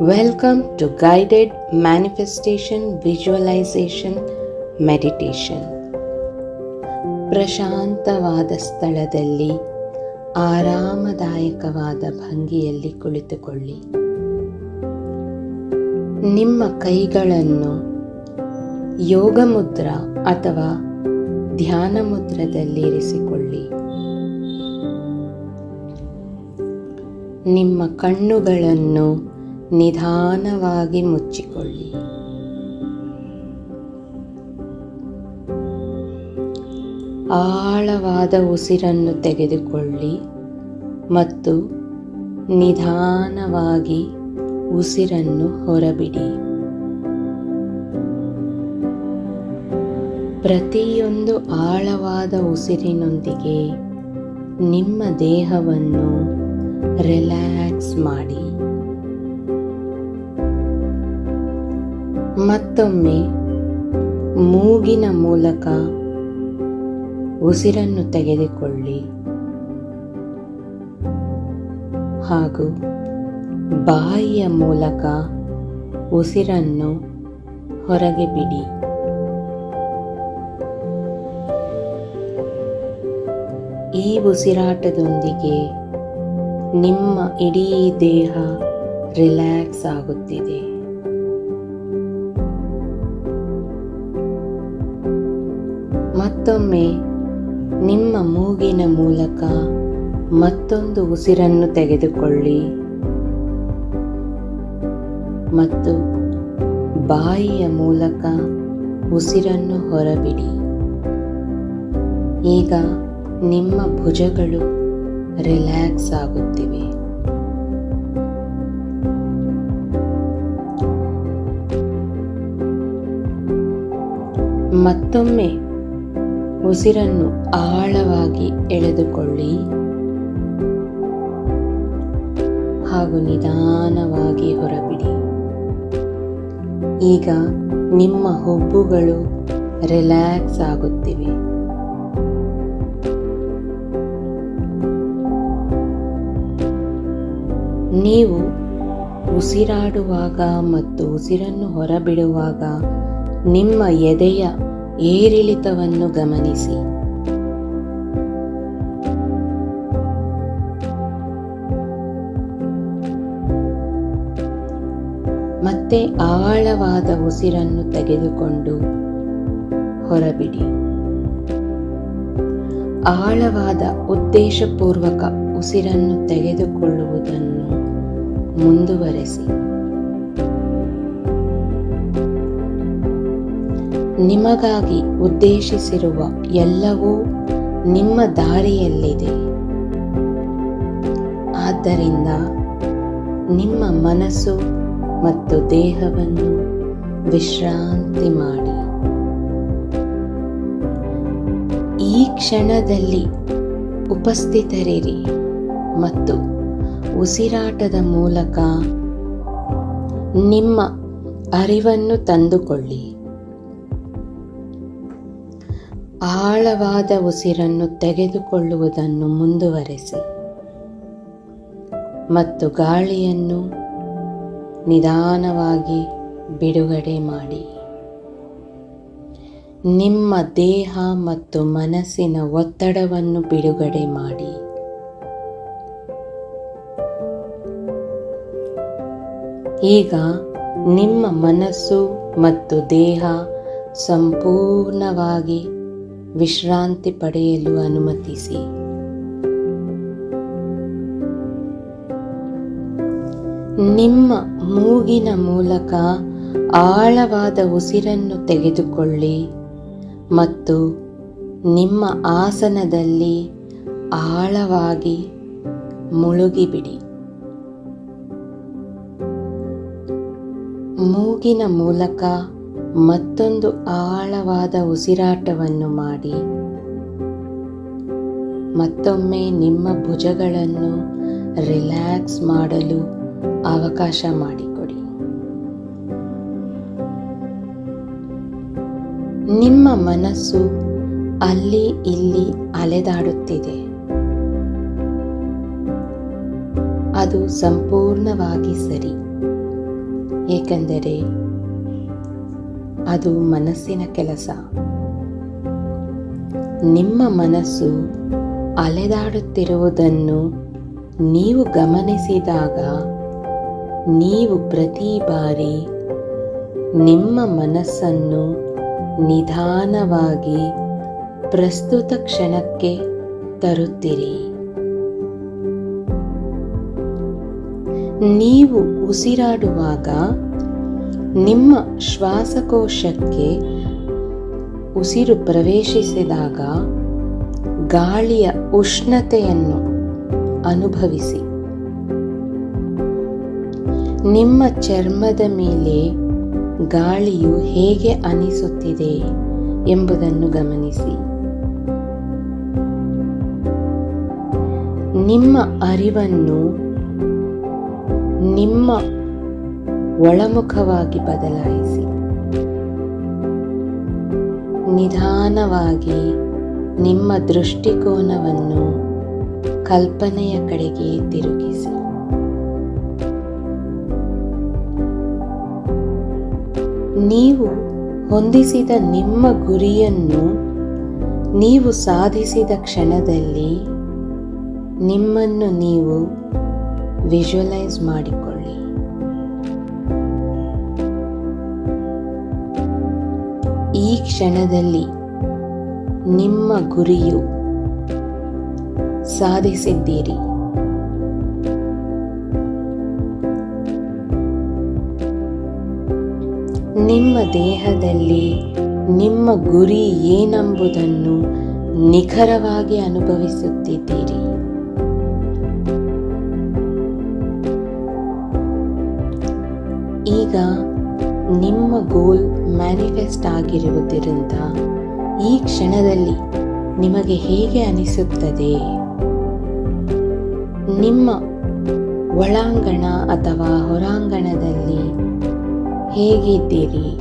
Welcome to Guided Manifestation Visualization Meditation. ಪ್ರಶಾಂತವಾದ ಸ್ಥಳದಲ್ಲಿ, ಆರಾಮದಾಯಕವಾದ ಭಂಗಿಯಲ್ಲಿ ಕುಳಿತುಕೊಳ್ಳಿ ನಿಮ್ಮ ಕೈಗಳನ್ನು ಯೋಗ ಮುದ್ರ ಅಥವಾ ಧ್ಯಾನ ಮುದ್ರದಲ್ಲಿ ಇರಿಸಿಕೊಳ್ಳಿ ನಿಮ್ಮ ಕಣ್ಣುಗಳನ್ನು ನಿಧಾನವಾಗಿ ಮುಚ್ಚಿಕೊಳ್ಳಿ. ಆಳವಾದ ಉಸಿರನ್ನು ತೆಗೆದುಕೊಳ್ಳಿ ಮತ್ತು ನಿಧಾನವಾಗಿ ಉಸಿರನ್ನು ಹೊರಬಿಡಿ. ಪ್ರತಿಯೊಂದು ಆಳವಾದ ಉಸಿರಿನೊಂದಿಗೆ ನಿಮ್ಮ ದೇಹವನ್ನು ರಿಲ್ಯಾಕ್ಸ್ ಮಾಡಿ. ಮತ್ತೊಮ್ಮೆ ಮೂಗಿನ ಮೂಲಕ ಉಸಿರನ್ನು ತೆಗೆದುಕೊಳ್ಳಿ. ಹಾಗೂ ಬಾಯಿಯ ಮೂಲಕ ಉಸಿರನ್ನು ಹೊರಗೆ ಬಿಡಿ. ಈ ಉಸಿರಾಟದೊಂದಿಗೆ ನಿಮ್ಮ ಇಡೀ ದೇಹ ರಿಲ್ಯಾಕ್ಸ್ ಆಗುತ್ತಿದೆ. ಮತ್ತೊಮ್ಮೆ ನಿಮ್ಮ ಮೂಗಿನ ಮೂಲಕ ಮತ್ತೊಂದು ಉಸಿರನ್ನು ತೆಗೆದುಕೊಳ್ಳಿ. ಮತ್ತು ಬಾಯಿಯ ಮೂಲಕ ಉಸಿರನ್ನು ಹೊರಬಿಡಿ. ಈಗ ನಿಮ್ಮ ಭುಜಗಳು ರಿಲ್ಯಾಕ್ಸ್ ಆಗುತ್ತಿವೆ. ಮತ್ತೊಮ್ಮೆ ಉಸಿರನ್ನು ಆಳವಾಗಿ ಎಳೆದುಕೊಳ್ಳಿ. ಹಾಗೂ ನಿಧಾನವಾಗಿ ಹೊರಬಿಡಿ. ಈಗ ನಿಮ್ಮ ಹುಬ್ಬುಗಳು ರಿಲ್ಯಾಕ್ಸ್ ಆಗುತ್ತಿವೆ. ನೀವು ಉಸಿರಾಡುವಾಗ ಮತ್ತು ಉಸಿರನ್ನು ಹೊರಬಿಡುವಾಗ ನಿಮ್ಮ ಎದೆಯ ಏರಿಳಿತವನ್ನು ಗಮನಿಸಿ. ಮತ್ತೆ ಆಳವಾದ ಉಸಿರನ್ನು ತೆಗೆದುಕೊಂಡು ಹೊರಬಿಡಿ. ಆಳವಾದ ಉದ್ದೇಶಪೂರ್ವಕ ಉಸಿರನ್ನು ತೆಗೆದುಕೊಳ್ಳುವುದನ್ನು ಮುಂದುವರೆಸಿ. ನಿಮಗಾಗಿ ಉದ್ದೇಶಿಸಿರುವ ಎಲ್ಲವೂ ನಿಮ್ಮ ದಾರಿಯಲ್ಲಿದೆ. ಆದ್ದರಿಂದ ನಿಮ್ಮ ಮನಸ್ಸು ಮತ್ತು ದೇಹವನ್ನು ವಿಶ್ರಾಂತಿ ಮಾಡಿ. ಈ ಕ್ಷಣದಲ್ಲಿ ಉಪಸ್ಥಿತರಿರಿ ಮತ್ತು ಉಸಿರಾಟದ ಮೂಲಕ ನಿಮ್ಮ ಅರಿವನ್ನು ತಂದುಕೊಳ್ಳಿ. ಆಳವಾದ ಉಸಿರನ್ನು ತೆಗೆದುಕೊಳ್ಳುವುದನ್ನು ಮುಂದುವರೆಸಿ. ಮತ್ತು ಗಾಳಿಯನ್ನು ನಿಧಾನವಾಗಿ ಬಿಡುಗಡೆ ಮಾಡಿ. ನಿಮ್ಮ ದೇಹ ಮತ್ತು ಮನಸ್ಸಿನ ಒತ್ತಡವನ್ನು ಬಿಡುಗಡೆ ಮಾಡಿ. ಈಗ ನಿಮ್ಮ ಮನಸ್ಸು ಮತ್ತು ದೇಹ ಸಂಪೂರ್ಣವಾಗಿ ವಿಶ್ರಾಂತಿ ಪಡೆಯಲು ಅನುಮತಿಸಿ. ನಿಮ್ಮ ಮೂಗಿನ ಮೂಲಕ ಆಳವಾದ ಉಸಿರನ್ನು ತೆಗೆದುಕೊಳ್ಳಿ ಮತ್ತು ನಿಮ್ಮ ಆಸನದಲ್ಲಿ ಆಳವಾಗಿ ಮುಳುಗಿಬಿಡಿ. ಮೂಗಿನ ಮೂಲಕ ಮತ್ತೊಂದು ಆಳವಾದ ಉಸಿರಾಟವನ್ನು ಮಾಡಿ. ಮತ್ತೊಮ್ಮೆ ನಿಮ್ಮ ಭುಜಗಳನ್ನು ರಿಲ್ಯಾಕ್ಸ್ ಮಾಡಲು ಅವಕಾಶ ಮಾಡಿಕೊಡಿ. ನಿಮ್ಮ ಮನಸ್ಸು ಅಲ್ಲಿ ಇಲ್ಲಿ ಅಲೆದಾಡುತ್ತಿದೆ. ಅದು ಸಂಪೂರ್ಣವಾಗಿ ಸರಿ. ಏಕೆಂದರೆ ಅದು ಮನಸ್ಸಿನ ಕೆಲಸ. ನಿಮ್ಮ ಮನಸ್ಸು ಅಲೆದಾಡುತ್ತಿರುವುದನ್ನು ನೀವು ಗಮನಿಸಿದಾಗ ನೀವು ಪ್ರತಿ ಬಾರಿ ನಿಮ್ಮ ಮನಸ್ಸನ್ನು ನಿಧಾನವಾಗಿ ಪ್ರಸ್ತುತ ಕ್ಷಣಕ್ಕೆ ತರುತ್ತೀರಿ. ನೀವು ಉಸಿರಾಡುವಾಗ ನಿಮ್ಮ ಶ್ವಾಸಕೋಶಕ್ಕೆ ಉಸಿರು ಪ್ರವೇಶಿಸಿದಾಗ ಗಾಳಿಯ ಉಷ್ಣತೆಯನ್ನು ಅನುಭವಿಸಿ. ನಿಮ್ಮ ಚರ್ಮದ ಮೇಲೆ ಗಾಳಿಯು ಹೇಗೆ ಅನಿಸುತ್ತಿದೆ ಎಂಬುದನ್ನು ಗಮನಿಸಿ. ನಿಮ್ಮ ಅರಿವನ್ನು ನಿಮ್ಮ ಒಳಮುಖವಾಗಿ ಬದಲಾಯಿಸಿ. ನಿಧಾನವಾಗಿ ನಿಮ್ಮ ದೃಷ್ಟಿಕೋನವನ್ನು ಕಲ್ಪನೆಯ ಕಡೆಗೆ ತಿರುಗಿಸಿ. ನೀವು ಹೊಂದಿಸಿದ ನಿಮ್ಮ ಗುರಿಯನ್ನು ನೀವು ಸಾಧಿಸಿದ ಕ್ಷಣದಲ್ಲಿ ನಿಮ್ಮನ್ನು ನೀವು ವಿಜುವಲೈಸ್ ಮಾಡಿಕೊಳ್ಳಿ. ಈ ಕ್ಷಣದಲ್ಲಿ ನಿಮ್ಮ ಗುರಿಯು ಸಾಧಿಸಿದ್ದೀರಿ. ನಿಮ್ಮ ದೇಹದಲ್ಲಿ ನಿಮ್ಮ ಗುರಿ ಏನೆಂಬುದನ್ನು ನಿಖರವಾಗಿ ಅನುಭವಿಸುತ್ತಿದ್ದೀರಿ. ಈಗ ನಿಮ್ಮ ಗೋಲ್ ಮ್ಯಾನಿಫೆಸ್ಟ್ ಆಗಿರುವುದರಿಂದ ಈ ಕ್ಷಣದಲ್ಲಿ ನಿಮಗೆ ಹೇಗೆ ಅನಿಸುತ್ತದೆ? ನಿಮ್ಮ ಒಳಾಂಗಣ ಅಥವಾ ಹೊರಾಂಗಣದಲ್ಲಿ ಹೇಗಿದ್ದೀರಿ?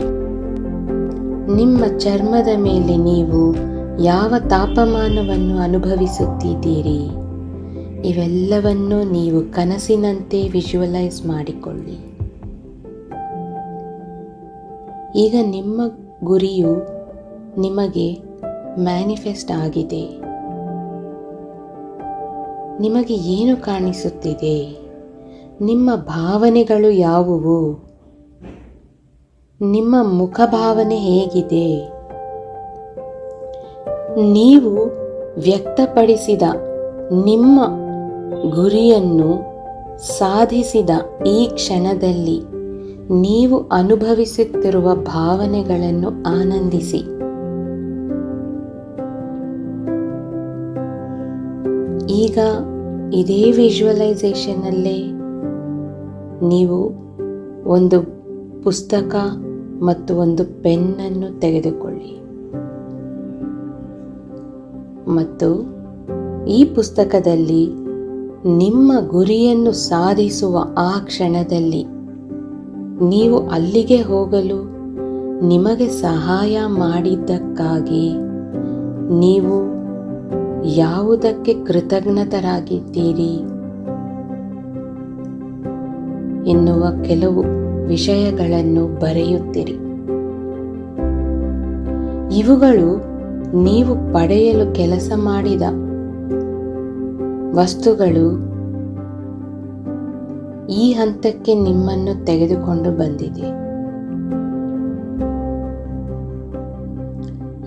ನಿಮ್ಮ ಚರ್ಮದ ಮೇಲೆ ನೀವು ಯಾವ ತಾಪಮಾನವನ್ನು ಅನುಭವಿಸುತ್ತಿದ್ದೀರಿ? ಇವೆಲ್ಲವನ್ನು ನೀವು ಕನಸಿನಂತೆ ವಿಜುವಲೈಸ್ ಮಾಡಿಕೊಳ್ಳಿ. ಈಗ ನಿಮ್ಮ ಗುರಿಯು ನಿಮಗೆ ಮ್ಯಾನಿಫೆಸ್ಟ್ ಆಗಿದೆ. ನಿಮಗೆ ಏನು ಕಾಣಿಸುತ್ತಿದೆ? ನಿಮ್ಮ ಭಾವನೆಗಳು ಯಾವುವು? ನಿಮ್ಮ ಮುಖಭಾವನೆ ಹೇಗಿದೆ? ನೀವು ವ್ಯಕ್ತಪಡಿಸಿದ ನಿಮ್ಮ ಗುರಿಯನ್ನು ಸಾಧಿಸಿದ ಈ ಕ್ಷಣದಲ್ಲಿ ನೀವು ಅನುಭವಿಸುತ್ತಿರುವ ಭಾವನೆಗಳನ್ನು ಆನಂದಿಸಿ. ಈಗ ಇದೇ ವಿಜುವಲೈಸೇಷನ್ನಲ್ಲೇ ನೀವು ಒಂದು ಪುಸ್ತಕ ಮತ್ತು ಒಂದು ಪೆನ್ನನ್ನು ತೆಗೆದುಕೊಳ್ಳಿ. ಮತ್ತು ಈ ಪುಸ್ತಕದಲ್ಲಿ ನಿಮ್ಮ ಗುರಿಯನ್ನು ಸಾಧಿಸುವ ಆ ಕ್ಷಣದಲ್ಲಿ ನೀವು ಅಲ್ಲಿಗೆ ಹೋಗಲು ನಿಮಗೆ ಸಹಾಯ ಮಾಡಿದ್ದಕ್ಕಾಗಿ ನೀವು ಯಾವುದಕ್ಕೆ ಕೃತಜ್ಞತರಾಗಿದ್ದೀರಿ? ಎನ್ನುವ ಕೆಲವು ವಿಷಯಗಳನ್ನು ಬರೆಯುತ್ತಿರಿ. ಇವುಗಳು ನೀವು ಪಡೆಯಲು ಕೆಲಸ ಮಾಡಿದ ವಸ್ತುಗಳು ಈ ಹಂತಕ್ಕೆ ನಿಮ್ಮನ್ನು ತೆಗೆದುಕೊಂಡು ಬಂದಿದೆ.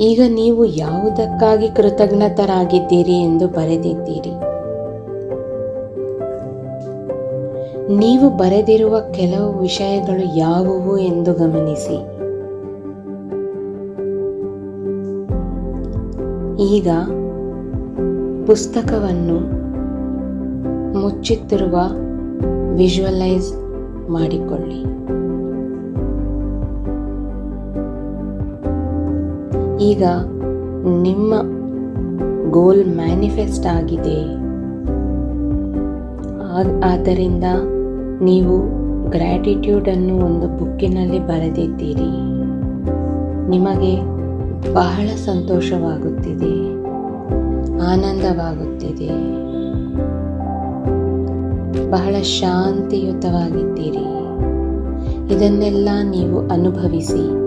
ಈಗ ನೀವು ಯಾವುದಕ್ಕಾಗಿ ಕೃತಜ್ಞತರಾಗಿದ್ದೀರಿ ಎಂದು ಬರೆದಿದ್ದೀರಿ. ನೀವು ಬರೆದಿರುವ ಕೆಲವು ವಿಷಯಗಳು ಯಾವುವು ಎಂದು ಗಮನಿಸಿ. ಈಗ ಪುಸ್ತಕವನ್ನು ಮುಚ್ಚಿತ್ತಿರುವ ವಿಜುವಲೈಸ್ ಮಾಡಿಕೊಳ್ಳಿ. ಈಗ ನಿಮ್ಮ ಗೋಲ್ ಮ್ಯಾನಿಫೆಸ್ಟ್ ಆಗಿದೆ. ಆದ್ದರಿಂದ ನೀವು ಗ್ರ್ಯಾಟಿಟ್ಯೂಡನ್ನು ಒಂದು ಬುಕ್ಕಿನಲ್ಲಿ ಬರೆದಿದ್ದೀರಿ. ನಿಮಗೆ ಬಹಳ ಸಂತೋಷವಾಗುತ್ತಿದೆ. ಆನಂದವಾಗುತ್ತಿದೆ. ಬಹಳ ಶಾಂತಿಯುತವಾಗಿದ್ದೀರಿ. ಇದನ್ನೆಲ್ಲ ನೀವು ಅನುಭವಿಸಿ.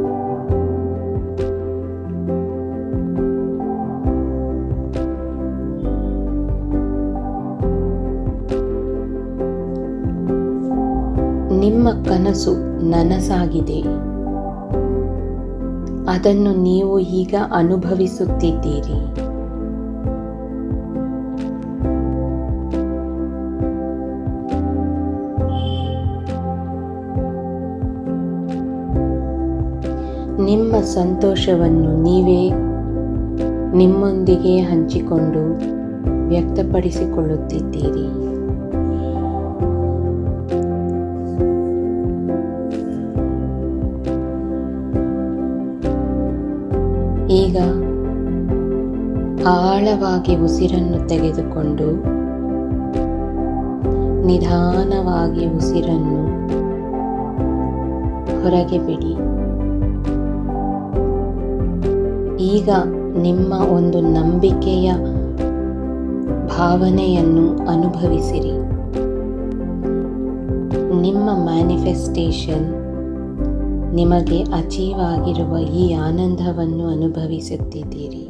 ನಿಮ್ಮ ಕನಸು ನನಸಾಗಿದೆ. ಅದನ್ನು ನೀವು ಈಗ ಅನುಭವಿಸುತ್ತಿದ್ದೀರಿ. ನಿಮ್ಮ ಸಂತೋಷವನ್ನು ನೀವೇ ನಿಮ್ಮೊಂದಿಗೆ ಹಂಚಿಕೊಂಡು ವ್ಯಕ್ತಪಡಿಸಿಕೊಳ್ಳುತ್ತಿದ್ದೀರಿ. ಈಗ ಆಳವಾಗಿ ಉಸಿರನ್ನು ತೆಗೆದುಕೊಂಡು ನಿಧಾನವಾಗಿ ಉಸಿರನ್ನು ಹೊರಗೆ ಬಿಡಿ. ಈಗ ನಿಮ್ಮ ಒಂದು ನಂಬಿಕೆಯ ಭಾವನೆಯನ್ನು ಅನುಭವಿಸಿರಿ. ನಿಮ್ಮ ಮ್ಯಾನಿಫೆಸ್ಟೇಷನ್ ನಿಮಗೆ ಅಚೀವ್ ಆಗಿರುವ ಈ ಆನಂದವನ್ನು ಅನುಭವಿಸುತ್ತಿದ್ದೀರಿ.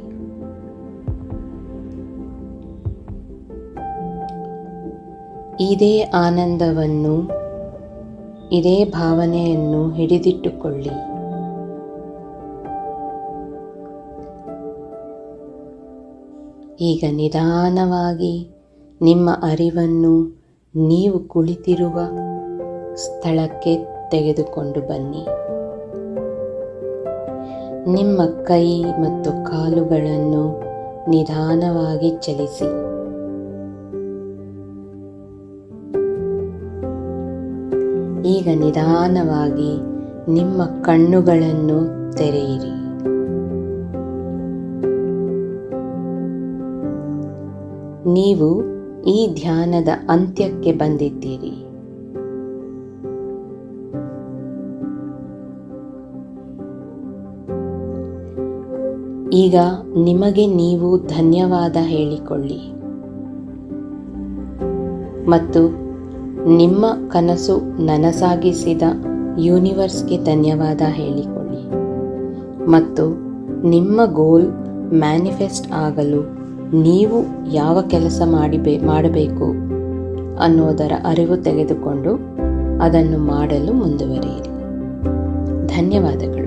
ಇದೇ ಆನಂದವನ್ನು, ಇದೇ ಭಾವನೆಯನ್ನು ಹಿಡಿದಿಟ್ಟುಕೊಳ್ಳಿ. ಈಗ ನಿಧಾನವಾಗಿ ನಿಮ್ಮ ಅರಿವನ್ನು ನೀವು ಕುಳಿತಿರುವ ಸ್ಥಳಕ್ಕೆ ತೆಗೆದುಕೊಂಡು ಬನ್ನಿ. ನಿಮ್ಮ ಕೈ ಮತ್ತು ಕಾಲುಗಳನ್ನು ನಿಧಾನವಾಗಿ ಚಲಿಸಿ. ಈಗ ನಿಧಾನವಾಗಿ ನಿಮ್ಮ ಕಣ್ಣುಗಳನ್ನು ತೆರೆಯಿರಿ. ನೀವು ಈ ಧ್ಯಾನದ ಅಂತ್ಯಕ್ಕೆ ಬಂದಿದ್ದೀರಿ. ಈಗ ನಿಮಗೆ ನೀವು ಧನ್ಯವಾದ ಹೇಳಿಕೊಳ್ಳಿ. ಮತ್ತು ನಿಮ್ಮ ಕನಸು ನನಸಾಗಿಸಿದ ಯೂನಿವರ್ಸ್ಗೆ ಧನ್ಯವಾದ ಹೇಳಿಕೊಳ್ಳಿ. ಮತ್ತು ನಿಮ್ಮ ಗೋಲ್ ಮ್ಯಾನಿಫೆಸ್ಟ್ ಆಗಲು ನೀವು ಯಾವ ಕೆಲಸ ಮಾಡಿಬೇ ಮಾಡಬೇಕು ಅನ್ನೋದರ ಅರಿವು ತೆಗೆದುಕೊಂಡು ಅದನ್ನು ಮಾಡಲು ಮುಂದುವರಿಯಿರಿ. ಧನ್ಯವಾದಗಳು.